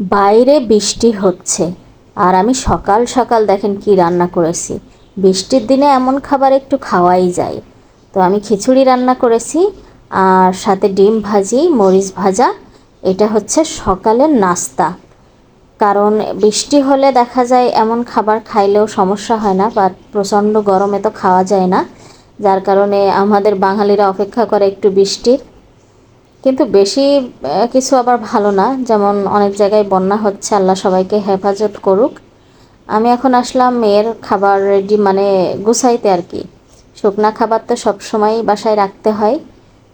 বাইরে বৃষ্টি হচ্ছে। আর আমি সকাল সকাল দেখেন কি রান্না করেছি। বৃষ্টির দিনে এমন খাবার একটু খাওয়াই যায়। তো আমি খিচুড়ি রান্না করেছি আর সাথে ডিম ভাজি, মরিচ ভাজা। এটা হচ্ছে সকালের নাস্তা। কারণ বৃষ্টি হলে দেখা যায় এমন খাবার খাইলেও সমস্যা হয় না, বা প্রচণ্ড গরমে তো খাওয়া যায় না। যার কারণে আমাদের বাঙালিরা অপেক্ষা করে একটু বৃষ্টির। কিন্তু বেশি কিছু আবার ভালো না। যেমন অনেক জায়গায় বন্যা হচ্ছে, আল্লাহ সবাইকে হেফাজত করুক। আমি এখন আসলাম মেয়ের খাবার রেডি মানে গুছাইতে আর কি। শুকনা খাবার তো সবসময় বাসায় রাখতে হয়।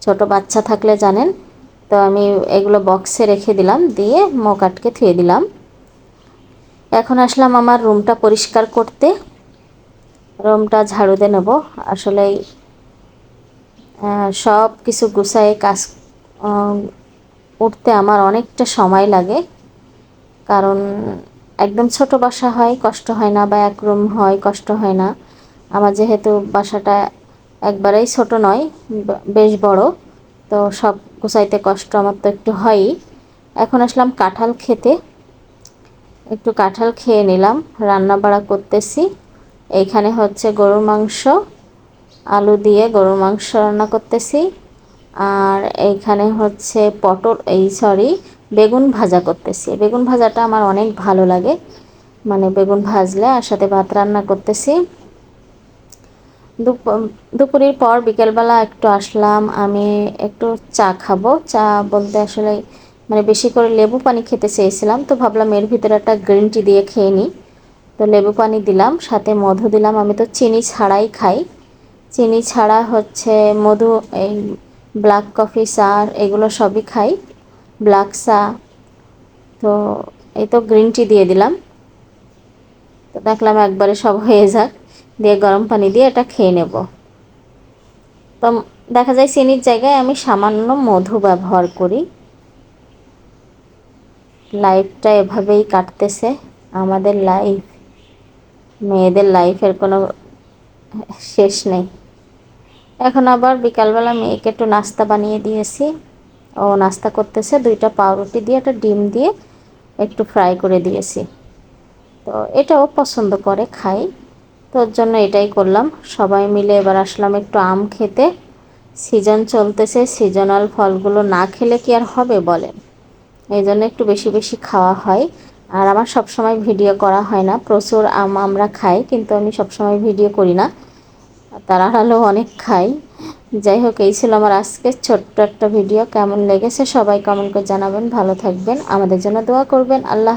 ছোট বাচ্চা থাকলে জানেন। তো আমি এগুলো বক্সে রেখে দিলাম, দিয়ে মুখ আটকে থুয়ে দিলাম। এখন আসলাম আমার রুমটা পরিষ্কার করতে। রুমটা ঝাড়ু দিয়ে নেব। আসলে সব কিছু গুছায়ে কাজ উঠতে আমার অনেকটা সময় লাগে। কারণ একদম ছোট বাসা হয়, কষ্ট হয় না বা এক রুম হয়, কষ্ট হয় না। আমার যেহেতু বাসাটা একবারেই ছোট নয় বেশ বড়, তো সব গুছাইতে কষ্ট আমার তো একটু হয়ই। এখন আসলাম কাঁঠাল খেতে। একটু কাঁঠাল খেয়ে নিলাম রান্না বাড়া করতেছি। এইখানে হচ্ছে গরুর মাংস, আলু দিয়ে গরুর মাংস রান্না করতেছি। আর এইখানে হচ্ছে পটল, এই সরি বেগুন ভাজা করতেছি। বেগুন ভাজাটা আমার অনেক ভালো লাগে। মানে বেগুন ভাজলে আর সাথে ভাত রান্না করতেছি। দুপ- দুপুরের পর বিকেলবেলা একটু আসলাম, আমি একটু চা খাব। চা বলতে আসলে মানে বেশি করে লেবু পানি খেতে চেয়েছিলাম, তো ভাবলাম এর ভিতরে একটা গ্রিন টি দিয়ে খেয়ে নিই। তো লেবু পানি দিলাম, সাথে মধু দিলাম। আমি তো চিনি ছাড়াই খাই। চিনি ছাড়া হচ্ছে মধু, এই ব্ল্যাক কফি চা এগুলো সবই খাই। ব্ল্যাক চা, তো এই তো গ্রিন টি দিয়ে দিলাম। তো দেখলাম একবারে সব হয়ে যাক, দিয়ে গরম পানি দিয়ে এটা খেয়ে নেব। তো দেখা যায় চিনির জায়গায় আমি সামান্য মধু ব্যবহার করি। লাইফটা এভাবেই কাটতেছে। আমাদের লাইফ মেয়েদের লাইফের কোনো শেষ নেই। এখন আবার বিকালবেলা মেয়েকে একটু নাস্তা বানিয়ে দিয়েছি। ও নাস্তা করতেছে, দুইটা পাউরুটি দিয়ে, একটা ডিম দিয়ে একটু ফ্রাই করে দিয়েছি। তো এটাও পছন্দ করে খাই। তো ওর জন্য এটাই করলাম। সবাই মিলে এবার আসলাম একটু আম খেতে। সিজন চলতেছে, সিজনাল ফলগুলো না খেলে কি আর হবে বলেন এই জন্য একটু বেশি বেশি খাওয়া হয়। আর আমার সব সময় ভিডিও করা হয় না। প্রচুর আম আমরা খাই, কিন্তু আমি সবসময় ভিডিও করি না। তারা আড়ালেও অনেক খাই। যাই হোক, এই ছিল আমার আজকের ছোট্ট একটা ভিডিও। কেমন লেগেছে সবাই কমেন্ট করে জানাবেন। ভালো থাকবেন। আমাদের জন্য দোয়া করবেন। আল্লাহ